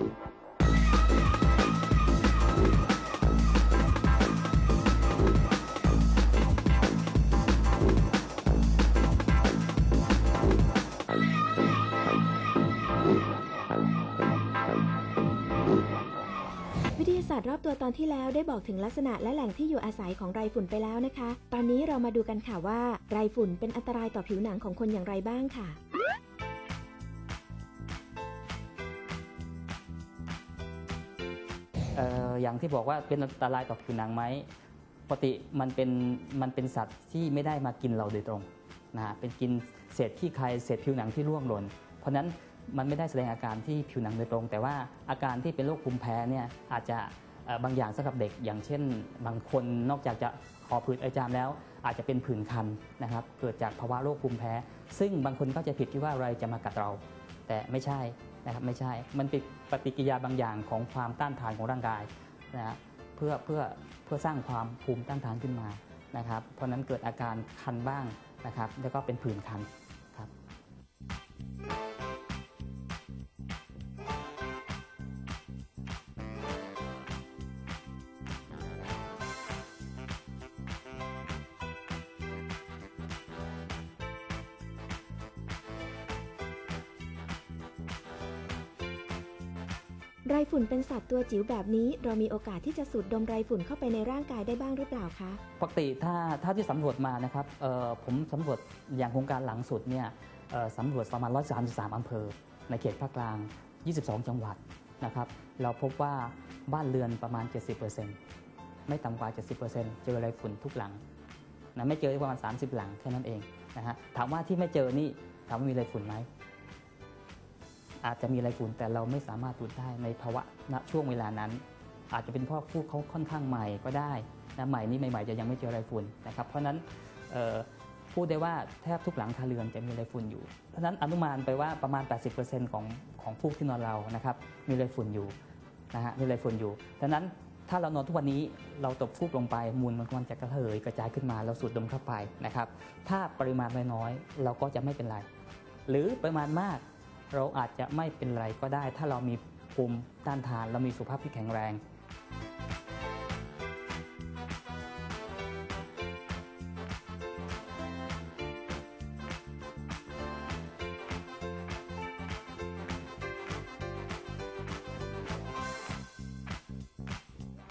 วิทยาศาสตร์รอบตัวตอนที่แล้วได้บอกถึงลักษณะและแหล่งที่อยู่อาศัยของไรฝุ่นไปแล้วนะคะ ตอนนี้เรามาดูกันค่ะว่าไรฝุ่นเป็นอันตรายต่อผิวหนังของคนอย่างไรบ้างค่ะ อย่างที่บอกว่าเป็นอันตรายต่อผิวหนังไหมปกติมันเป็นมันเป็นสัตว์ที่ไม่ได้มากินเราโดยตรงนะฮะเป็นกินเศษขี้ใครเศษผิวหนังที่ร่วงหล่นเพราะนั้นมันไม่ได้แสดงอาการที่ผิวหนังโดยตรง แต่ว่าอาการที่เป็นโรคภูมิแพ้เนี่ยอาจจะบางอย่างสำหรับเด็ก อย่างเช่น บางคนนอกจากจะหอบผืดไอจามแล้ว อาจจะเป็นผื่นคันนะครับเกิดจากภาวะโรคภูมิแพ้ ซึ่งบางคนก็จะผิดที่ว่าอะไรจะมากัดเรา แต่ไม่ใช่ นะครับไม่ใช่ มันเป็นปฏิกิริยาบางอย่างของความต้านทานของร่างกายนะฮะเพื่อเพื่อเพื่อสร้างความภูมิต้านทานขึ้นมานะครับเพราะฉะนั้นเกิดอาการคันบ้างนะครับแล้วก็เป็นผื่นคัน ไรฝุ่นเป็นสัตว์ตัวจิ๋วแบบนี้ เรามีโอกาสที่จะสูดดมไรฝุ่นเข้าไปในร่างกายได้บ้างหรือเปล่าคะปกติถ้าถ้าที่สำรวจมานะครับผมสำรวจอย่างโครงการหลังสุดเนี่ยสำรวจประมาณ133อำเภอ ในเขตภาคกลาง 22 จังหวัดนะครับ เราพบว่าบ้านเรือนประมาณ 70%ไม่ต่ำกว่า 70%เจอไรฝุ่นทุกหลังนะไม่เจอประมาณ 30 หลังแค่นั้นเองนะฮะถามว่าที่ไม่เจอนี่ถามว่ามีไรฝุ่นไหม อาจจะมีไรฝุ่นแต่เราไม่สามารถตรวจได้ในภาวะณช่วงเวลานั้น อาจจะเป็นเพราะฟูกเขาค่อนข้างใหม่ก็ได้นะใหม่นี่ใหม่ๆจะยังไม่เจอไรฝุ่นนะครับเพราะนั้นพูดได้ว่าแทบทุกหลังคาเรือนจะมีไรฝุ่นอยู่ เพราะนั้นอนุมานไปว่าประมาณ 80%ของของฟูกที่นอนเรานะครับมีไรฝุ่นอยู่นะฮะมีไรฝุ่นอยู่ดังนั้นถ้าเรานอนทุกวันนี้เราตบฟูกลงไปมูลมันกำลังจะกระเทยกระจายขึ้นมาเราสูดดมเข้าไปนะครับถ้าปริมาณน้อยๆเราก็จะไม่เป็นไร หรือปริมาณมาก เราอาจจะไม่เป็นไรก็ได้ ถ้าเรามีภูมิต้านทาน เรามีสุขภาพที่แข็งแรง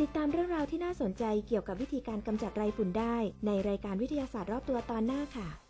ติดตามเรื่องราวที่น่าสนใจเกี่ยวกับวิธีการกำจัดไรฝุ่นได้ ในรายการวิทยาศาสตร์รอบตัวตอนหน้าค่ะ